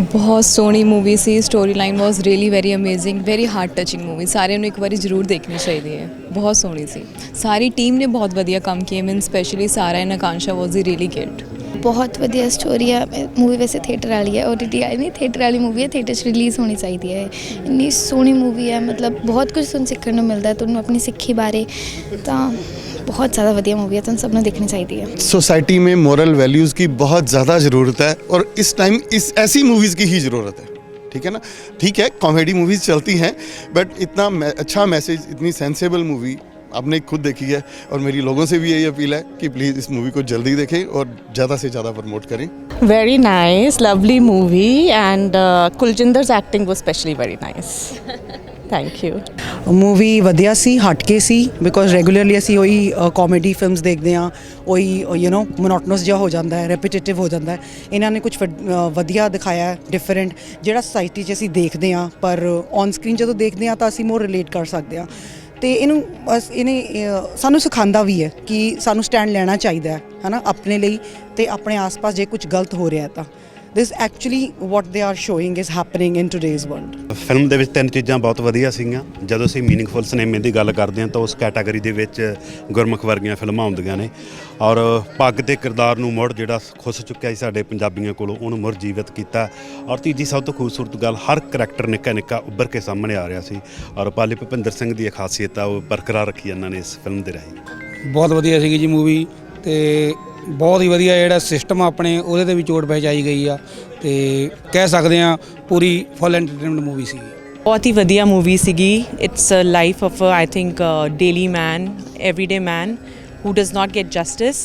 ਬਹੁਤ ਸੋਹਣੀ movie C story line was really very amazing very heart touching movie ਸਾਰਿਆਂ ਨੂੰ ਇੱਕ ਵਾਰੀ ਜ਼ਰੂਰ ਦੇਖਣੀ ਚਾਹੀਦੀ ਹੈ। ਬਹੁਤ ਸੋਹਣੀ ਸੀ। ਸਾਰੀ ਟੀਮ ਨੇ ਬਹੁਤ ਵਧੀਆ ਕੰਮ ਕੀਤਾ mean specially Sara and Akanksha was the really good ਬਹੁਤ ਵਧੀਆ ਸਟੋਰੀ ਹੈ ਮੂਵੀ ਵੈਸੇ ਥੀਏਟਰ ਵਾਲੀ ਹੈ OTT ਆਈ ਨਹੀਂ ਥੀਏਟਰ ਵਾਲੀ ਮੂਵੀ ਹੈ ਥੀਏਟਰ 'ਚ ਰਿਲੀਜ਼ ਹੋਣੀ ਚਾਹੀਦੀ ਹੈ ਇੰਨੀ ਸੋਹਣੀ ਮੂਵੀ ਹੈ ਮਤਲਬ ਬਹੁਤ ਕੁਝ ਤੁਹਾਨੂੰ ਸਿੱਖਣ ਨੂੰ ਮਿਲਦਾ ਹੈ ਤੁਹਾਨੂੰ ਆਪਣੀ ਸਿੱਖੀ ਬਾਰੇ ਤਾਂ ਬਹੁਤ ਜ਼ਿਆਦਾ ਵਧੀਆ ਮੂਵੀ ਹੈ ਤੁਹਾਨੂੰ ਸਭ ਨੂੰ ਦੇਖਣੀ ਚਾਹੀਦੀ ਹੈ सोसाइटी में मॉरल वैल्यूज़ की बहुत ज़्यादा ज़रूरत है और इस टाइम इस ऐसी मूवीज़ की ही ज़रूरत है ठीक है ना ठीक है कॉमेडी मूवीज़ चलती हैं बट इतना मैं- अच्छा मैसेज इतनी सेंसेबल मूवी आपने खुद देखी है और मेरी लोगों से भी यही अपील है कि प्लीज़ इस मूवी को जल्दी देखें और ज़्यादा से ज़्यादा प्रमोट करें Very nice, lovely movie, and uh, Kuljindar's acting was especially very nice. Thank you. Movie ਵਧੀਆ ਸੀ ਹਟ ਕੇ ਸੀ ਬਿਕੋਜ਼ ਰੈਗੂਲਰਲੀ ਅਸੀਂ ਉਹੀ ਕਾਮੇਡੀ ਫਿਲਮਸ ਦੇਖਦੇ ਆ ਉਹੀ ਯੂ نو ਮੋਨੋਟਨਸ ਜਿਹਾ ਹੋ ਜਾਂਦਾ ਹੈ ਰੈਪੀਟੀਟਿਵ ਹੋ ਜਾਂਦਾ ਹੈ ਇਹਨਾਂ ਨੇ ਕੁਝ ਵਧੀਆ ਦਿਖਾਇਆ ਹੈ ਡਿਫਰੈਂਟ ਜਿਹੜਾ ਸੋਸਾਇਟੀ 'ਚ ਅਸੀਂ ਦੇਖਦੇ ਆ ਪਰ ਔਨ ਸਕਰੀਨ ਜਦੋਂ ਦੇਖਦੇ ਆ ਤਾਂ ਅਸੀਂ ਮੋਰ ਰਿਲੇਟ ਕਰ ਸਕਦੇ ਆ ਤੇ ਇਹਨੂੰ ਬਸ ਇਹਨੇ ਅਹ, ਸਾਨੂੰ ਸਿਖਾਉਂਦਾ ਵੀ ਹੈ ਕਿ ਸਾਨੂੰ ਸਟੈਂਡ ਲੈਣਾ ਚਾਹੀਦਾ ਹੈ ਹਨਾ ਆਪਣੇ ਲਈ ਤੇ ਆਪਣੇ ਆਸ-ਪਾਸ ਜੇ ਕੁਝ ਗਲਤ ਹੋ ਰਿਹਾ ਹੈ ਤਾਂ। This actually what they are showing is happening in today's world film ਦੇ ਵਿੱਚ ਤਿੰਨ ਚੀਜ਼ਾਂ ਬਹੁਤ ਵਧੀਆ ਸੀਗੀਆਂ। ਜਦੋਂ ਅਸੀਂ ਮੀਨਿੰਗਫੁਲ ਸਿਨੇਮੇ ਦੀ ਗੱਲ ਕਰਦੇ ਹਾਂ ਤਾਂ ਉਸ ਕੈਟਾਗਰੀ ਦੇ ਵਿੱਚ ਗੁਰਮੁਖ ਵਰਗੀਆਂ ਫਿਲਮਾਂ ਆਉਂਦੀਆਂ ਨੇ। ਔਰ ਪੱਗ ਤੇ ਕਿਰਦਾਰ ਨੂੰ ਮੁੜ ਜਿਹੜਾ ਖੁੱਸ ਚੁੱਕਿਆ ਸੀ ਸਾਡੇ ਪੰਜਾਬੀਆਂ ਕੋਲੋਂ ਉਹਨੂੰ ਮੁੜ ਜੀਵਿਤ ਕੀਤਾ। ਔਰ ਤੀਜੀ ਸਭ ਤੋਂ ਖੂਬਸੂਰਤ ਗੱਲ ਹਰ ਕਰੈਕਟਰ ਨਿੱਕਾ ਨਿੱਕਾ ਉੱਭਰ ਕੇ ਸਾਹਮਣੇ ਆ ਰਿਹਾ ਸੀ। ਔਰ ਪਾਲੀ ਭੁਪਿੰਦਰ ਸਿੰਘ ਦੀ ਖਾਸੀਅਤ ਆ ਉਹ ਬਰਕਰਾਰ ਰੱਖੀ ਇਹਨਾਂ ਨੇ ਇਸ ਫਿਲਮ ਦੇ ਰਾਹੀਂ। ਬਹੁਤ ਵਧੀਆ ਸੀਗੀ ਜੀ ਮੂਵੀ ਤੇ ਬਹੁਤ ਹੀ ਵਧੀਆ ਜਿਹੜਾ ਸਿਸਟਮ ਆਪਣੇ ਉਹਦੇ ਤੇ ਵੀ ਚੋਟ ਪਹੁੰਚਾਈ ਗਈ ਆ ਤੇ ਕਹਿ ਸਕਦੇ ਆ ਪੂਰੀ ਫੁੱਲ ਐਂਟਰਟੇਨਮੈਂਟ ਮੂਵੀ ਸੀ ਬਹੁਤ ਹੀ ਵਧੀਆ ਮੂਵੀ ਸੀਗੀ it's a life of I think daily man everyday man who does not get justice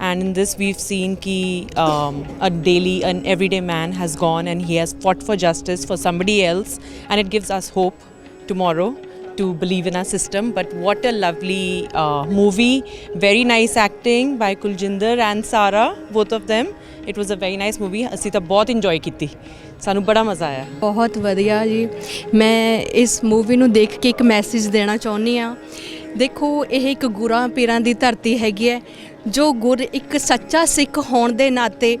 and in this we've seen ki um, a daily an everyday man has gone and he has fought for justice for somebody else and it gives us hope tomorrow to believe in our system but what a lovely uh, movie. Very nice acting by kuljinder and sara both of them. It was a very nice movie. ਅਸੀਂ ਤਾਂ ਬਹੁਤ enjoy ਕੀਤੀ ਸਾਨੂੰ ਬੜਾ ਮਜ਼ਾ ਆਇਆ ਬਹੁਤ ਵਧੀਆ ਜੀ ਮੈਂ ਇਸ ਮੂਵੀ ਨੂੰ ਦੇਖ ਕੇ ਇੱਕ ਮੈਸੇਜ ਦੇਣਾ ਚਾਹੁੰਦੀ ਆ ਦੇਖੋ ਇਹ ਇੱਕ ਗੁਰਾਂ ਪੀਰਾਂ ਦੀ ਧਰਤੀ ਹੈਗੀ ਹੈ ਜੋ ਗੁਰ ਇੱਕ ਸੱਚਾ ਸਿੱਖ ਹੋਣ ਦੇ ਨਾਤੇ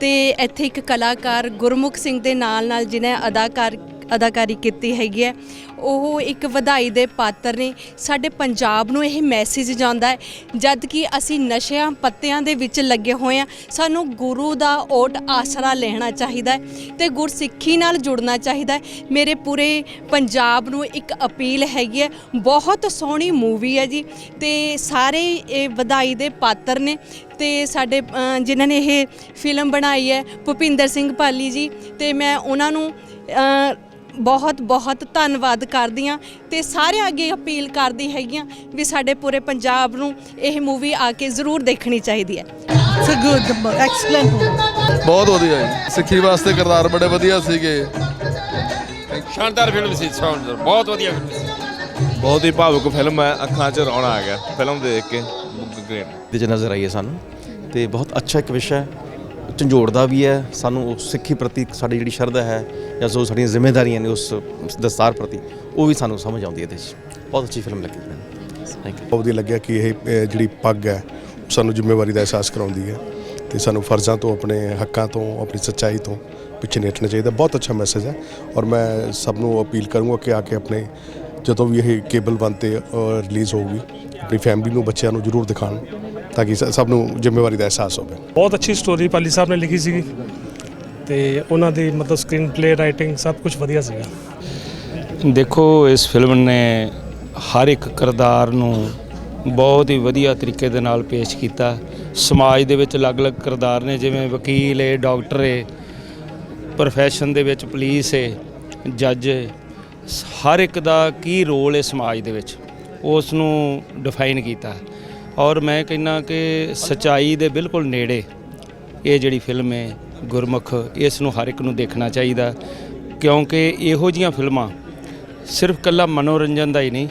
ਤੇ ਇੱਥੇ ਇੱਕ ਕਲਾਕਾਰ ਗੁਰਮੁਖ ਸਿੰਘ ਦੇ ਨਾਲ ਨਾਲ ਜਿਹਨੇ ਅਦਾਕਾਰ ਅਦਾਕਾਰੀ ਕੀਤੀ ਹੈਗੀ ਹੈ। ਉਹ ਇੱਕ ਵਧਾਈ ਦੇ ਪਾਤਰ ਨੇ। ਸਾਡੇ ਪੰਜਾਬ ਨੂੰ ਇਹ ਮੈਸੇਜ ਜਾਂਦਾ ਹੈ, ਜਦ ਕਿ ਅਸੀਂ ਨਸ਼ਿਆਂ ਪੱਤਿਆਂ ਦੇ ਵਿੱਚ ਲੱਗੇ ਹੋਏ ਆ ਸਾਨੂੰ ਗੁਰੂ ਦਾ ਓਟ ਆਸਰਾ ਲੈਣਾ ਚਾਹੀਦਾ ਹੈ ਤੇ ਗੁਰਸਿੱਖੀ ਨਾਲ ਜੁੜਨਾ ਚਾਹੀਦਾ ਹੈ। ਮੇਰੇ ਪੂਰੇ ਪੰਜਾਬ ਨੂੰ ਇੱਕ ਅਪੀਲ ਹੈਗੀ ਹੈ। ਬਹੁਤ ਸੋਹਣੀ ਮੂਵੀ ਹੈ ਜੀ ਤੇ ਸਾਰੇ ਇਹ ਵਧਾਈ ਦੇ ਪਾਤਰ ਨੇ ਤੇ ਸਾਡੇ ਜਿਨ੍ਹਾਂ ਨੇ ਇਹ ਫਿਲਮ ਬਣਾਈ ਹੈ, ਭੁਪਿੰਦਰ ਸਿੰਘ ਪਾਲੀ ਜੀ ਤੇ ਮੈਂ ਉਹਨਾਂ ਨੂੰ ਬਹੁਤ ਬਹੁਤ ਧੰਨਵਾਦ ਕਰਦੀ ਹਾਂ ਤੇ ਸਾਰਿਆਂ ਅੱਗੇ ਅਪੀਲ ਕਰਦੀ ਹੈਗੀਆਂ ਵੀ ਸਾਡੇ ਪੂਰੇ ਪੰਜਾਬ ਨੂੰ ਇਹ ਮੂਵੀ ਆ ਕੇ ਜ਼ਰੂਰ ਦੇਖਣੀ ਚਾਹੀਦੀ ਹੈ। ਇਟਸ ਅ ਗੁੱਡ ਐਕਸਲੈਂਟ ਬਹੁਤ ਵਧੀਆ ਜੀ। ਸਿੱਖੀ ਵਾਸਤੇ ਕਿਰਦਾਰ ਬੜੇ ਵਧੀਆ ਸੀਗੇ। ਸ਼ਾਨਦਾਰ ਫਿਲਮ ਸੀ ਸ਼ਾਨਦਾਰ। ਬਹੁਤ ਵਧੀਆ ਫਿਲਮ ਸੀ। ਬਹੁਤ ਹੀ ਭਾਵੁਕ ਫਿਲਮ ਹੈ। ਅੱਖਾਂ 'ਚ ਰੌਣਾ ਆ ਗਿਆ। ਫਿਲਮ ਦੇਖ ਕੇ। ਗ੍ਰੇਟ ਦੇ 'ਚ ਨਜ਼ਰ ਆਈ ਹੈ ਸਾਨੂੰ। ਤੇ ਬਹੁਤ ਅੱਛਾ ਇੱਕ ਵਿਸ਼ਾ ਹੈ। ਝੰਜੋੜਦਾ ਵੀ ਹੈ, ਸਾਨੂੰ ਉਸ ਸਿੱਖੀ ਪ੍ਰਤੀ ਸਾਡੀ ਜਿਹੜੀ ਸ਼ਰਧਾ ਹੈ ਜਾਂ ਜੋ ਸਾਡੀਆਂ ਜ਼ਿੰਮੇਵਾਰੀਆਂ ਨੇ ਉਸ ਦਸਤਾਰ ਪ੍ਰਤੀ, ਉਹ ਵੀ ਸਾਨੂੰ ਸਮਝ ਆਉਂਦੀ ਹੈ ਇਹਦੇ 'ਚ। ਬਹੁਤ ਅੱਛੀ ਫਿਲਮ ਲੱਗੀ ਮੈਨੂੰ। ਥੈਂਕ ਯੂ ਬਹੁਤ ਵਧੀਆ ਲੱਗਿਆ ਕਿ ਇਹ ਜਿਹੜੀ ਪੱਗ ਹੈ, ਸਾਨੂੰ ਜ਼ਿੰਮੇਵਾਰੀ ਦਾ ਅਹਿਸਾਸ ਕਰਾਉਂਦੀ ਹੈ ਤੇ ਸਾਨੂੰ ਫਰਜ਼ਾਂ ਤੋਂ, ਆਪਣੇ ਹੱਕਾਂ ਤੋਂ, ਆਪਣੀ ਸੱਚਾਈ ਤੋਂ ਪਿੱਛੇ ਨਹੀਂ ਹਟਣਾ ਚਾਹੀਦਾ। ਬਹੁਤ ਅੱਛਾ ਮੈਸੇਜ ਹੈ ਔਰ ਮੈਂ ਸਭ ਨੂੰ ਅਪੀਲ ਕਰੂੰਗਾ ਕਿ ਆ ਕੇ ਆਪਣੇ ਜਦੋਂ ਵੀ ਇਹ ਕੇਬਲ ਵਨ ਤੇ ਰਿਲੀਜ਼ ਹੋਊਗੀ, ਆਪਣੀ ਫੈਮਿਲੀ ਨੂੰ, ਬੱਚਿਆਂ ਨੂੰ ਜ਼ਰੂਰ ਦਿਖਾਣ ਤਾਂ ਕਿ ਸਭ ਨੂੰ ਜ਼ਿੰਮੇਵਾਰੀ ਦਾ ਅਹਿਸਾਸ ਹੋਵੇ। ਬਹੁਤ ਅੱਛੀ ਸਟੋਰੀ ਪਾਲੀ ਸਾਹਿਬ ਨੇ ਲਿਖੀ ਸੀਗੀ। ਤੇ ਉਹਨਾਂ ਦੀ ਮਤਲਬ ਸਕਰੀਨ ਪਲੇ ਰਾਈਟਿੰਗ ਸਭ ਕੁਝ ਵਧੀਆ ਸੀਗਾ। ਦੇਖੋ ਇਸ ਫਿਲਮ ਨੇ ਹਰ ਇੱਕ ਕਿਰਦਾਰ ਨੂੰ ਬਹੁਤ ਹੀ ਵਧੀਆ ਤਰੀਕੇ ਦੇ ਨਾਲ ਪੇਸ਼ ਕੀਤਾ। ਸਮਾਜ ਦੇ ਵਿੱਚ ਅਲੱਗ-ਅਲੱਗ ਕਿਰਦਾਰ ਨੇ ਜਿਵੇਂ ਵਕੀਲ ਏ ਡਾਕਟਰ ਏ ਪ੍ਰੋਫੈਸ਼ਨ ਦੇ ਵਿੱਚ ਪੁਲਿਸ ਏ ਜੱਜ ਏ। ਹਰ ਇੱਕ ਦਾ ਕੀ ਰੋਲ ਹੈ ਸਮਾਜ ਦੇ ਵਿੱਚ ਉਸ ਨੂੰ ਡਿਫਾਈਨ ਕੀਤਾ। ਔਰ ਮੈਂ ਕਹਿੰਨਾ ਕਿ ਸਚਾਈ ਦੇ ਬਿਲਕੁਲ ਨੇੜੇ ਇਹ ਜਿਹੜੀ ਫਿਲਮ ਹੈ, ਗੁਰਮੁਖ, ਇਸ ਨੂੰ ਹਰ ਇੱਕ ਨੂੰ ਦੇਖਣਾ ਚਾਹੀਦਾ, ਕਿਉਂਕਿ ਇਹੋ ਜੀਆਂ ਫਿਲਮਾਂ ਸਿਰਫ ਕੱਲਾ ਮਨੋਰੰਜਨ ਦਾ ਹੀ ਨਹੀਂ,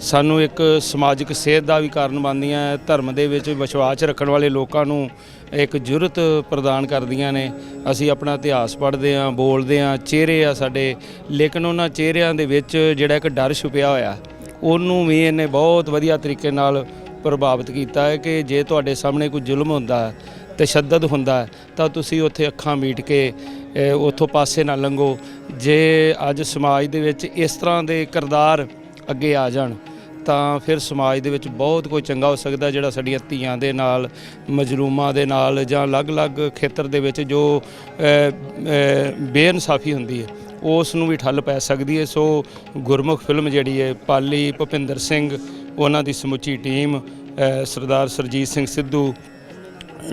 ਸਾਨੂੰ ਇੱਕ ਸਮਾਜਿਕ ਸੇਧ ਦਾ ਵੀ ਕਾਰਨ ਬਣਦੀਆਂ ਹੈ। ਧਰਮ ਦੇ ਵਿੱਚ ਵਿਸ਼ਵਾਸ ਰੱਖਣ ਵਾਲੇ ਲੋਕਾਂ ਨੂੰ ਇੱਕ ਜੁਰਤ ਪ੍ਰਦਾਨ ਕਰਦੀਆਂ ਨੇ ਅਸੀਂ ਆਪਣਾ ਇਤਿਹਾਸ ਪੜ੍ਹਦੇ ਹਾਂ, ਬੋਲਦੇ ਹਾਂ, ਚਿਹਰੇ ਆ ਸਾਡੇ, ਲੇਕਿਨ ਉਹਨਾਂ ਚਿਹਰਿਆਂ ਦੇ ਵਿੱਚ ਜਿਹੜਾ ਇੱਕ ਡਰ ਛੁਪਿਆ ਹੋਇਆ, ਉਹਨੂੰ ਵੀ ਇਹਨੇ ਬਹੁਤ ਵਧੀਆ ਤਰੀਕੇ ਨਾਲ ਪ੍ਰਭਾਵਿਤ ਕੀਤਾ ਹੈ ਕਿ ਜੇ ਤੁਹਾਡੇ ਸਾਹਮਣੇ ਕੋਈ ਜ਼ੁਲਮ ਹੁੰਦਾ ਹੈ ਤਸ਼ੱਦਦ ਹੁੰਦਾ ਤਾਂ ਤੁਸੀਂ ਉੱਥੇ ਅੱਖਾਂ ਮੀਟ ਕੇ ਉੱਥੋਂ ਪਾਸੇ ਨਾ ਲੰਘੋ। ਜੇ ਅੱਜ ਸਮਾਜ ਦੇ ਵਿੱਚ ਇਸ ਤਰ੍ਹਾਂ ਦੇ ਕਿਰਦਾਰ ਅੱਗੇ ਆ ਜਾਣ, ਤਾਂ ਫਿਰ ਸਮਾਜ ਦੇ ਵਿੱਚ ਬਹੁਤ ਕੋਈ ਚੰਗਾ ਹੋ ਸਕਦਾ ਜਿਹੜਾ ਸਾਡੀਆਂ ਧੀਆਂ ਦੇ ਨਾਲ, ਮਜਲੂਮਾਂ ਦੇ ਨਾਲ, ਜਾਂ ਅਲੱਗ-ਅਲੱਗ ਖੇਤਰ ਦੇ ਵਿੱਚ ਜੋ ਬੇਇਨਸਾਫੀ ਹੁੰਦੀ ਹੈ, ਉਸ ਨੂੰ ਵੀ ਠੱਲ ਪੈ ਸਕਦੀ ਹੈ। ਸੋ ਗੁਰਮੁਖ ਫਿਲਮ ਜਿਹੜੀ ਹੈ, ਪਾਲੀ ਭੁਪਿੰਦਰ ਸਿੰਘ ਉਹਨਾਂ ਦੀ ਸਮੁੱਚੀ ਟੀਮ ਸਰਦਾਰ ਸਰਜੀਤ ਸਿੰਘ ਸਿੱਧੂ,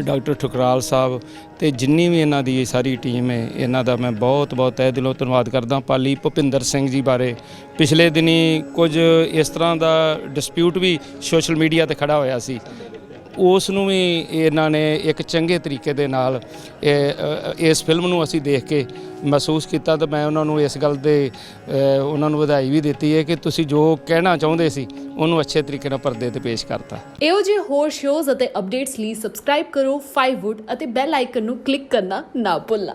ਡਾਕਟਰ ਠੁਕਰਾਲ ਸਾਹਿਬ ਤੇ ਜਿੰਨੀ ਵੀ ਇਹਨਾਂ ਦੀ ਇਹ ਸਾਰੀ ਟੀਮ ਹੈ, ਇਹਨਾਂ ਦਾ ਮੈਂ ਬਹੁਤ ਬਹੁਤ ਤਹਿ ਦਿਲੋਂ ਧੰਨਵਾਦ ਕਰਦਾ। ਪਾਲੀ ਭੁਪਿੰਦਰ ਸਿੰਘ ਜੀ ਬਾਰੇ। ਪਿਛਲੇ ਦਿਨੀ ਕੁਝ ਇਸ ਤਰ੍ਹਾਂ ਦਾ ਡਿਸਪਿਊਟ ਵੀ ਸੋਸ਼ਲ ਮੀਡੀਆ ਤੇ ਖੜਾ ਹੋਇਆ ਸੀ। ਉਸ ਨੂੰ ਵੀ ਇਹਨਾਂ ਨੇ ਇੱਕ ਚੰਗੇ ਤਰੀਕੇ ਦੇ ਨਾਲ ਇਸ ਫਿਲਮ ਨੂੰ ਅਸੀਂ ਦੇਖ ਕੇ ਮਹਿਸੂਸ ਕੀਤਾ ਤਾਂ ਮੈਂ ਉਹਨਾਂ ਨੂੰ ਇਸ ਗੱਲ ਦੇ ਉਹਨਾਂ ਨੂੰ ਵਧਾਈ ਵੀ ਦਿੱਤੀ ਹੈ ਕਿ ਤੁਸੀਂ ਜੋ ਕਹਿਣਾ ਚਾਹੁੰਦੇ ਸੀ, ਉਹਨੂੰ ਅੱਛੇ ਤਰੀਕੇ ਨਾਲ ਪਰਦੇ ਤੇ ਪੇਸ਼ ਕਰਤਾ। ਇਹੋ ਜਿਹੇ ਹੋਰ ਸ਼ੋਜ਼ ਅਤੇ ਅਪਡੇਟਸ ਲਈ ਸਬਸਕ੍ਰਾਈਬ ਕਰੋ 5wood ਅਤੇ ਬੈਲ ਆਈਕਨ ਨੂੰ ਕਲਿੱਕ ਕਰਨਾ ਨਾ ਭੁੱਲਣਾ।